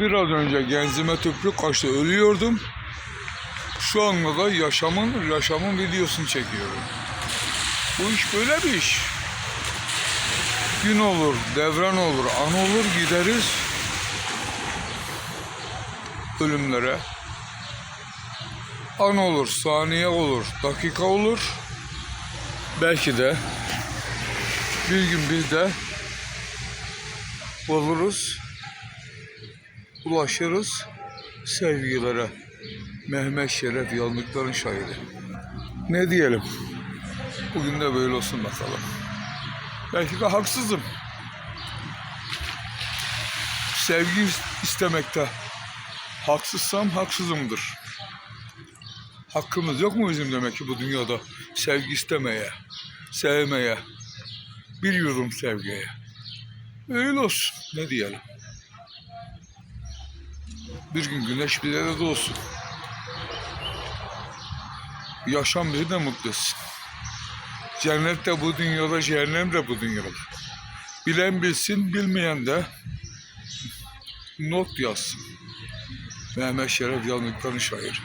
Biraz önce genzime tüplü kaçtı ölüyordum. Şu anda da yaşamın yaşamın videosunu çekiyorum. Bu iş böyle bir iş. Gün olur, devran olur, an olur gideriz ölümlere. An olur, saniye olur, dakika olur. Belki de bir gün biz de oluruz, ulaşırız sevgilere. Mehmet Şeref Yanlıkların şairi. Ne diyelim? Bugün de böyle olsun bakalım. Belki de haksızım. Sevgi istemekte haksızsam haksızımdır. Hakkımız yok mu bizim demek ki bu dünyada sevgi istemeye, sevmeye, bir yudum sevgiye. Öyle olsun. Ne diyelim? Bir gün güneş bize de doğsun. Yaşam bizi de mutlu etsin. Cennet de bu dünyada, cehennem de bu dünyada. Bilen bilsin, bilmeyen de not yazsın. Mehmet Şeref Yanlıkların şairi.